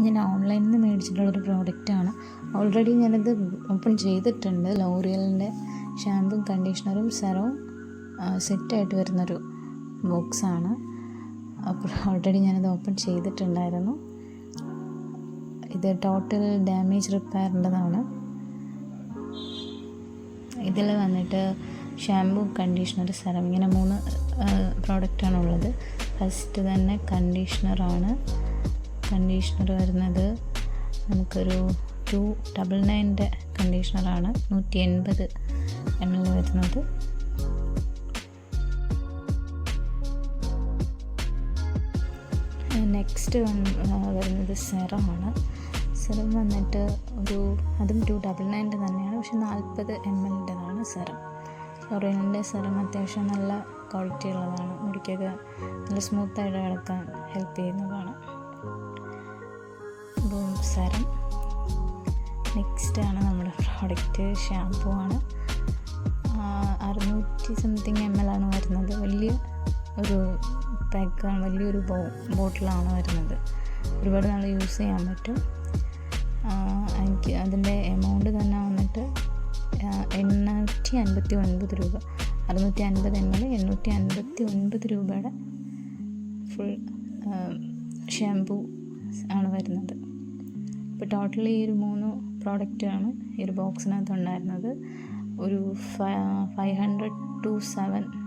ഞാൻ ഓൺലൈനിൽ നിന്ന് മേടിച്ചിട്ടുള്ളൊരു പ്രോഡക്റ്റാണ് ഓൾറെഡി ഞാനത് ഓപ്പൺ ചെയ്തിട്ടുണ്ട്. ലോറിയലിന്റെ ഷാമ്പും കണ്ടീഷണറും സെറവും സെറ്റായിട്ട് വരുന്നൊരു ബോക്സാണ് അപ്പോൾ ഓൾറെഡി ഞാനത് ഓപ്പൺ ചെയ്തിട്ടുണ്ടായിരുന്നു. ഇത് ടോട്ടൽ ഡാമേജ് റിപ്പയറിന്റെതാണ് ഇതിൽ വന്നിട്ട് ഷാമ്പു കണ്ടീഷണർ സെറം ഇങ്ങനെ മൂന്ന് പ്രോഡക്റ്റാണ് ഉള്ളത്. ഫസ്റ്റ് തന്നെ കണ്ടീഷണറാണ് കണ്ടീഷണർ വരുന്നത് നമുക്കൊരു ടു ഡബിൾ നയന്റെ കണ്ടീഷണറാണ് നൂറ്റി എൺപത് എം എൽ വരുന്നത്. നെക്സ്റ്റ് വരുന്നത് സെറമാണ്. സെറം വന്നിട്ട് ഒരു അതും ടു ഡബിൾ നയന്റെ തന്നെയാണ്. പക്ഷെ നാൽപ്പത് എം എല്ലിന്റെതാണ് സെറം. ലൊറിയലിന്റെ സെറം അത്യാവശ്യം നല്ല ക്വാളിറ്റി ഉള്ളതാണ്. മുടിക്കൊക്കെ നല്ല സ്മൂത്തായിട്ട് കിടക്കാൻ ഹെൽപ്പ് ചെയ്യുന്നതാണ്. അപ്പോൾ സെറം നെക്സ്റ്റ് ആണ് നമ്മുടെ പ്രോഡക്റ്റ് ഷാംപൂ ആണ്. അറുന്നൂറ്റി സംതിങ് എം എൽ ആണ് വരുന്നത്. വലിയ ഒരു പാക്കാണ് വലിയൊരു ബോ ബോട്ടിലാണ് വരുന്നത്. ഒരുപാട് നാൾ യൂസ് ചെയ്യാൻ പറ്റും. എനിക്ക് അതിന്റെ എമൗണ്ട് തന്നെ വന്നിട്ട് എണ്ണൂറ്റി അൻപത്തി ഒൻപത് രൂപ. അറുന്നൂറ്റി അൻപത് എം എൽ എണ്ണൂറ്റി അൻപത്തി ഒൻപത് രൂപയുടെ ഫുൾ ഷാംപൂ ആണ് വരുന്നത്. ഇപ്പോൾ ടോട്ടലി ഈ ഒരു മൂന്ന് പ്രോഡക്റ്റാണ് ഈ ഒരു ബോക്സിനകത്ത് ഉണ്ടായിരുന്നത്. ഒരു ഫൈവ് ഹൺഡ്രഡ് ടു സെവൻ